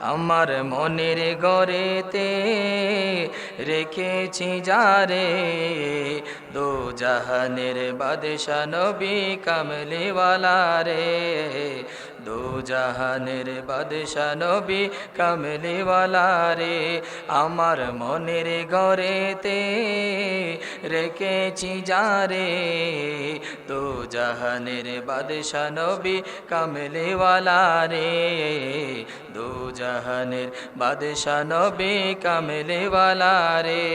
আমার মনের গড়েতে রেখেছি যারে। দো জাহানের বাদশা নবী কামলিওয়ালা রে। দো জাহানের বাদশা নবী কামলিওয়ালা রে। আমার মনের ঘরেতে রেখেছি যারে। দো জাহানের বাদশা নবী কামলিওয়ালা রে। জাহানের বাদশা নবী কামলিওয়ালা রে।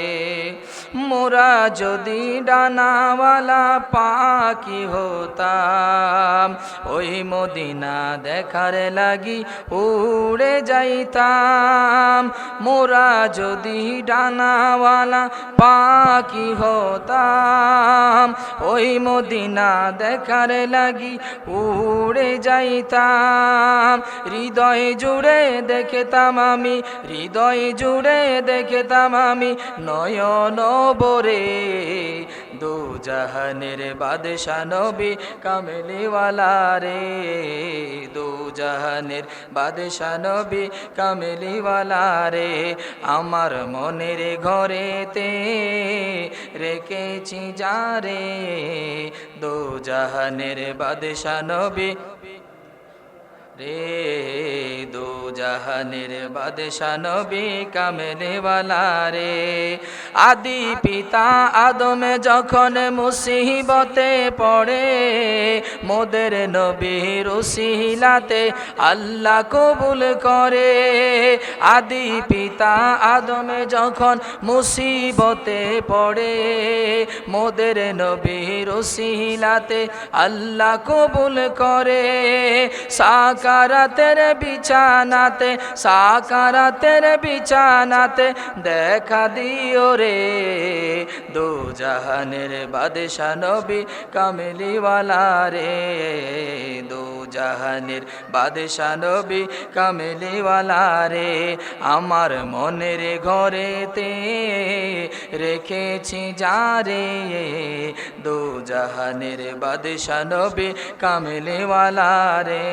মোরা যদি ডানাওয়ালা পাখি হতাম, ওই মদিনা দেখার লাগি উড়ে যাইতাম। মোরা যদি ডানাওয়ালা পাখি হতাম, ওই মদিনা দেখার লাগি উড়ে যাইতাম। হৃদয় জুড়ে দেখেতাম আমি, হৃদয় জুড়ে দেখেতাম আমি, নয়ন বরে দু জাহানের বাদশা নবী কামেলিওয়ালা রে। দু জাহানের বাদশা নবী কামেলিওয়ালা রে। আমার মনের ঘরেতে রেখেছি যারে দু জাহানের বাদশা নবী রে। জাহানের বাদশা নবী কামেলেওয়ালা রে। আদি পিতা আদমে যখন মুসিবতে পড়ে, মোদের নবী রসিলাতে আল্লাহ কবুল করে। আদি পিতা আদমে যখন মুসিবতে পড়ে, মোদের নবী রসিলাতে আল্লাহ কবুল করে। সাকারাতের বিছানাতে সাকারাতের বিছানাতে দেখা দিও রে। দু জাহানের বাদশা নবী কামেলিওয়ালা রে দো জাহানের বাদশা নবী কামেলিওয়ালা রে, আমার মনের ঘরেতে রেখেছি যারে দো জাহানের বাদশা নবী কামেলিওয়ালা রে,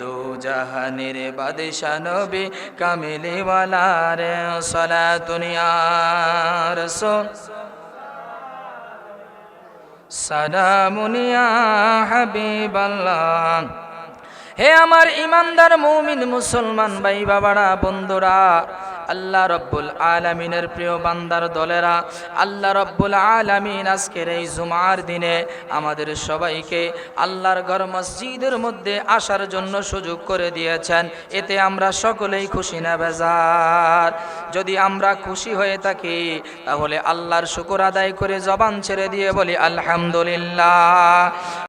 দো জাহানের বাদশা নবী কামেলিওয়ালা রে। সলা দুনিয়া রসুল। সালামুনিয়া হাবিবাল্লাহ। হে আমার ইমানদার মৌমিন মুসলমান ভাই বাবারা বন্ধুরা আল্লাহ রব্বুল আলমিনের প্রিয় বান্দার দলেরা, আল্লাহ রব্বুল আলমিন আজকের এই জুমার দিনে আমাদের সবাইকে আল্লাহর ঘর মসজিদের মধ্যে আসার জন্য সুযোগ করে দিয়েছেন। এতে আমরা সকলেই খুশি না বেজার। যদি আমরা খুশি হয়ে থাকি, তাহলে আল্লাহর শুকর আদায় করে জবান ছেড়ে দিয়ে বলি, আলহামদুলিল্লাহ।